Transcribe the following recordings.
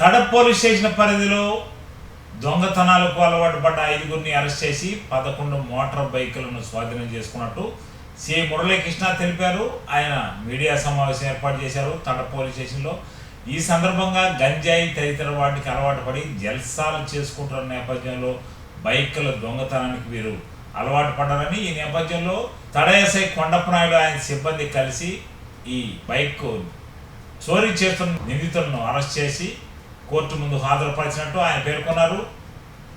తడ police station పరిధిలో దొంగతనాలకు అలవాటు పడ్డ ఐదుగురిని అరెస్ట్ చేసి పదకొండు మోటార్ బైకులను స్వాధీనం చేసుకున్నట్టు సిఐ మురళీకృష్ణ తెలిపారు. ఆయన మీడియా సమావేశం ఏర్పాటు చేశారు. తడ పోలీస్ స్టేషన్లో ఈ సందర్భంగా గంజాయి తదితర వాటికి అలవాటు పడి జల్సాలు చేసుకుంటున్న నేపథ్యంలో బైకుల దొంగతనానికి వీరు అలవాటు పడ్డారని ఈ నేపథ్యంలో తడయసై కొండప్పనాయుడు ఆయన సిబ్బంది కలిసి ఈ బైక్ చోరీ చేస్తున్న నిందితులను అరెస్ట్ చేసి కోర్టు ముందు హాజరుపరిచినట్టు ఆయన పేర్కొన్నారు.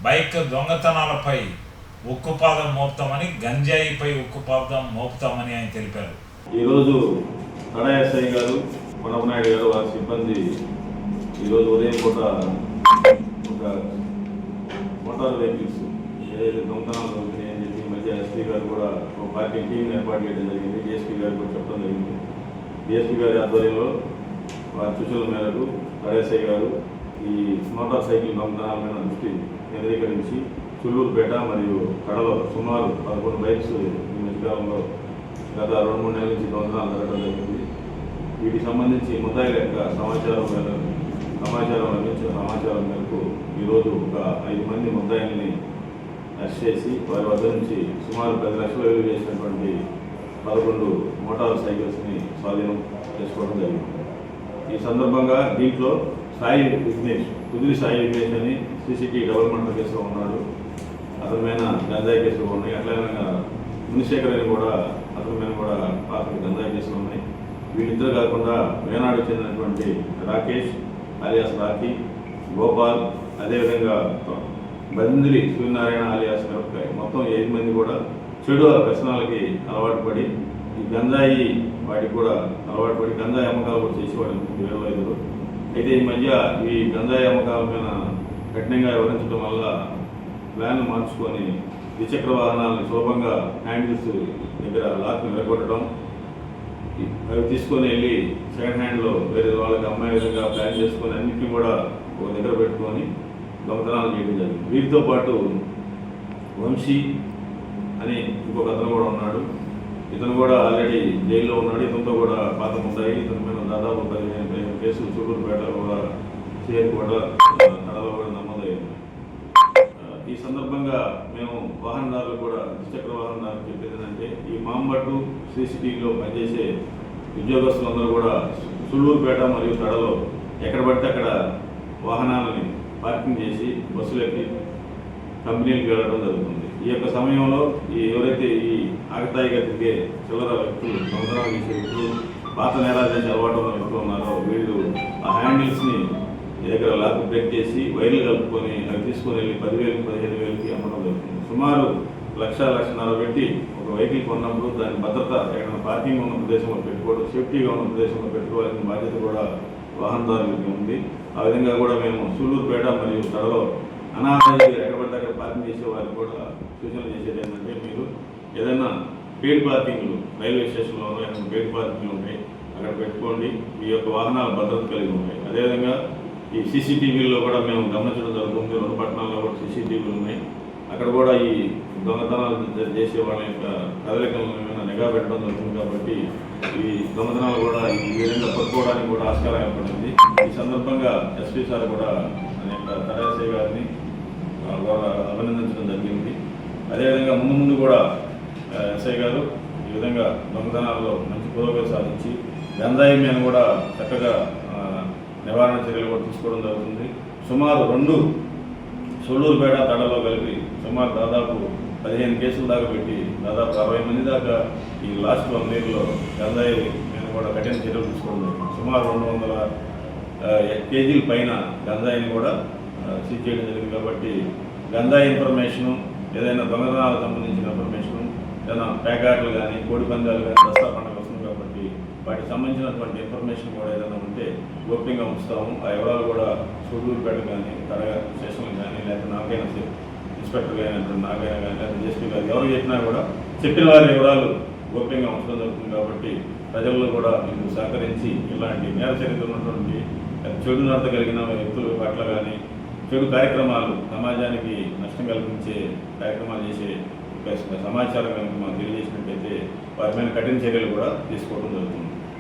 బైక్ దొంగతనాలపై ఉక్కుపాదం మోపుతామని గంజాయిపై ఉక్కుపాదం మోపుతామని ఆయన తెలిపారు. ఈరోజు కడా గారు కొండపనాయుడు గారు వారి సిబ్బంది ఈరోజు ఉదయం పూట ఒక మోటార్ వెహికల్స్ ఏదైతే దొంగతనాలు అని చెప్పి మధ్య ఎస్పీ గారు కూడా ఒక పార్టీ టీం ఏర్పాటు చేయడం జరిగింది. డిఎస్పీ గారు కూడా చెప్పడం జరిగింది. డిఎస్పీ గారి ఆధ్వర్యంలో వారి సూచనల మేరకు కడా గారు ఈ మోటార్ సైకిల్ దొంగతనాల మీద దృష్టి కేంద్రీకరించి చుల్లూరుపేట మరియు కడలో సుమారు పదకొండు బైక్స్ ఈ మధ్యకాలంలో గత రెండు మూడు నెలల నుంచి దొంగతనాలు జరగడం జరిగింది. వీటికి సంబంధించి ముద్దాయిల యొక్క సమాచారం మేరకు సమాచారం అందించిన సమాచారం మేరకు ఈరోజు ఒక ఐదు మంది ముద్దాయిల్ని అరెస్ట్ చేసి వారి వద్ద నుంచి సుమారు పది లక్షలు విలువ చేసినటువంటి పదకొండు మోటార్ సైకిల్స్ని స్వాధీనం చేసుకోవడం జరిగింది. ఈ సందర్భంగా దీంట్లో సాయి విఘ్నేష్ కుదిరి సాయి విఘ్నేష్ అని సీసీటీ డెవలప్మెంట్ కేసులో ఉన్నాడు. అతని మీద గంజాయి కేసులు ఉన్నాయి. అట్లనే మునిశేఖర్ అని కూడా అతని మీద కూడా పాత గంజాయి కేసులు ఉన్నాయి. వీళ్ళిద్దరు కాకుండా వేనాడు చెందినటువంటి రాకేష్ అలియాస్ రాఖి గోపాల్ అదేవిధంగా బందిరి సూర్యనారాయణ అలియాస్ మిరపకాయ మొత్తం ఏడు మంది కూడా చెడు వ్యసనాలకి అలవాటు పడి ఈ గంజాయి వాటికి కూడా అలవాటు పడి గంజాయి అమ్మకాలు కూడా చేసేవాడు ఇరవై ఐదులో. అయితే ఈ మధ్య ఈ గంజాయి అమ్మకాల మీద కఠినంగా వివరించడం వల్ల ప్లాన్ మార్చుకొని ద్విచక్ర వాహనాలను సులభంగా హ్యాండిల్స్ దగ్గర లాక్ని విరగొట్టడం అవి తీసుకొని వెళ్ళి సెకండ్ హ్యాండ్లో వేరే వాళ్ళకి అమ్మాయి విధంగా ప్లాన్ చేసుకొని అన్నింటినీ కూడా ఒక దగ్గర పెట్టుకొని దొంగతనాలు చేయడం జరిగింది. వీటితో పాటు వంశీ అని ఇంకొక అతను కూడా ఉన్నాడు. ఇతను కూడా ఆల్రెడీ జైల్లో ఉన్నాడు. ఇతనితో కూడా పాత ఉంటాయి ఇతని మీద దాదాపు పదిహేను పదిహేను కేసులు కూడా చేరుకోట కడలో కూడా నమోదయ్యింది ఈ సందర్భంగా మేము వాహనదారులు కూడా ద్విచక్ర వాహనదారులు చెప్పేది ఏంటంటే ఈ మాంబట్టు సిసిటీవీలో పనిచేసే ఉద్యోగస్తులందరూ కూడా సుళ్ళూరుపేట మరియు తడలో ఎక్కడ పడితే అక్కడ వాహనాలని పార్కింగ్ చేసి బస్సులకి కంపెనీలకు వెళ్ళడం జరుగుతుంది. ఈ యొక్క సమయంలో ఈ ఎవరైతే ఈ ఆగతాయిగా తిరిగే చిల్లర వ్యక్తులు దొంగతనాలు చేసే వ్యక్తులు పాత నేరాలు చేసే అలవాటు ఉన్న వ్యక్తులు ఉన్నారో వీళ్ళు ఆ హ్యాండిల్స్ని దగ్గర లాక్ బ్రేక్ చేసి వైర్లు కలుపుకొని అవి తీసుకొని వెళ్ళి పదివేలు పదిహేను వేలకి అమ్మడం జరుగుతుంది సుమారు లక్ష లక్షన్నర పెట్టి ఒక వెహికల్ కొన్నప్పుడు దాని భద్రత ఎక్కడ పార్కింగ్ ఉన్న ప్రదేశంలో పెట్టుకోవడం సేఫ్టీగా ఉన్న ప్రదేశంలో పెట్టుకోవాల్సిన బాధ్యత కూడా వాహనదారులకి ఉంది. ఆ విధంగా కూడా మేము సూళ్ళూరుపేట మరియు త్వరలో అనాథ ఎక్కడ పడితే అక్కడ పార్కింగ్ చేసే వారికి కూడా సూచనలు చేసేది ఏంటంటే మీరు ఏదైనా పేడ్ పార్కింగ్లు రైల్వే స్టేషన్లో ఏదైనా పేడ్ పార్కింగ్లు ఉంటాయి. అక్కడ పెట్టుకోండి మీ యొక్క వాహనాలు భద్రత కలిగి ఉంటాయి. అదేవిధంగా ఈ సీసీటీవీలో కూడా మేము గమనించడం జరుగుతుంది. రెండు పట్టణాల్లో కూడా సీసీటీవీలు ఉన్నాయి. అక్కడ కూడా ఈ దొంగతనాలు చేసే వాళ్ళ యొక్క కదలికలను నిఘా పెట్టడం జరుగుతుంది కాబట్టి ఈ దొంగతనాలు కూడా ఈ విధంగా పట్టుకోవడానికి కూడా ఆస్కారం ఏర్పడింది. ఈ సందర్భంగా ఎస్పీ సార్ కూడా అనేక తరాసే గారిని అభినందించడం జరిగింది. అదేవిధంగా ముందు ముందు కూడా ఎస్ఐ గారు ఈ విధంగా దొంగతనాల్లో మంచి పురోగతి సాధించి గంజాయి మీద కూడా చక్కగా నివారణ చర్యలు కూడా తీసుకోవడం జరుగుతుంది. సుమారు రెండు సొల్లూరుపేట తడలో కలిపి సుమారు దాదాపు పదిహేను కేసులు దాకా పెట్టి దాదాపు అరవై మంది దాకా ఈ లాస్ట్ వన్ ఇయర్లో గంజాయి మీద కూడా కఠిన చర్యలు తీసుకోవడం జరిగింది సుమారు రెండు వందల కేజీల పైన గంజాయిని కూడా సీజ్ చేయడం జరిగింది. కాబట్టి గంజాయి ఇన్ఫర్మేషను ఏదైనా దొంగతనాలకు సంబంధించిన ఇన్ఫర్మేషన్ ఏదైనా పేకాటలు కానీ కోడి పందాలు కానీ దసరా పండుగ వస్తుంది కాబట్టి వాటికి సంబంధించినటువంటి ఇన్ఫర్మేషన్ కూడా ఏదైనా ఉంటే గోప్యంగా ఉంచుతాము. ఆ వివరాలు కూడా సూళ్ళూరుపేట కానీ తరగా స్టేషన్లు కానీ లేకపోతే నాకైనా ఇన్స్పెక్టర్ కానీ నాకైనా కానీ లేకపోతే జేసీ గారు ఎవరు చెప్పినా కూడా చెప్పిన వారి వివరాలు గోప్యంగా ఉంచడం జరుగుతుంది కాబట్టి ప్రజల్లో కూడా మీకు సహకరించి ఇలాంటి నేర చరిత్ర ఉన్నటువంటి చెడు నడత కలిగిన వ్యక్తుల పట్ల కానీ చెడు కార్యక్రమాలు సమాజానికి నష్టం కలిగించే కార్యక్రమాలు చేసే సమాచారం కనుక మాకు తెలియజేసినట్టయితే వారి మీద కఠిన చర్యలు కూడా తీసుకోవడం జరుగుతుంది.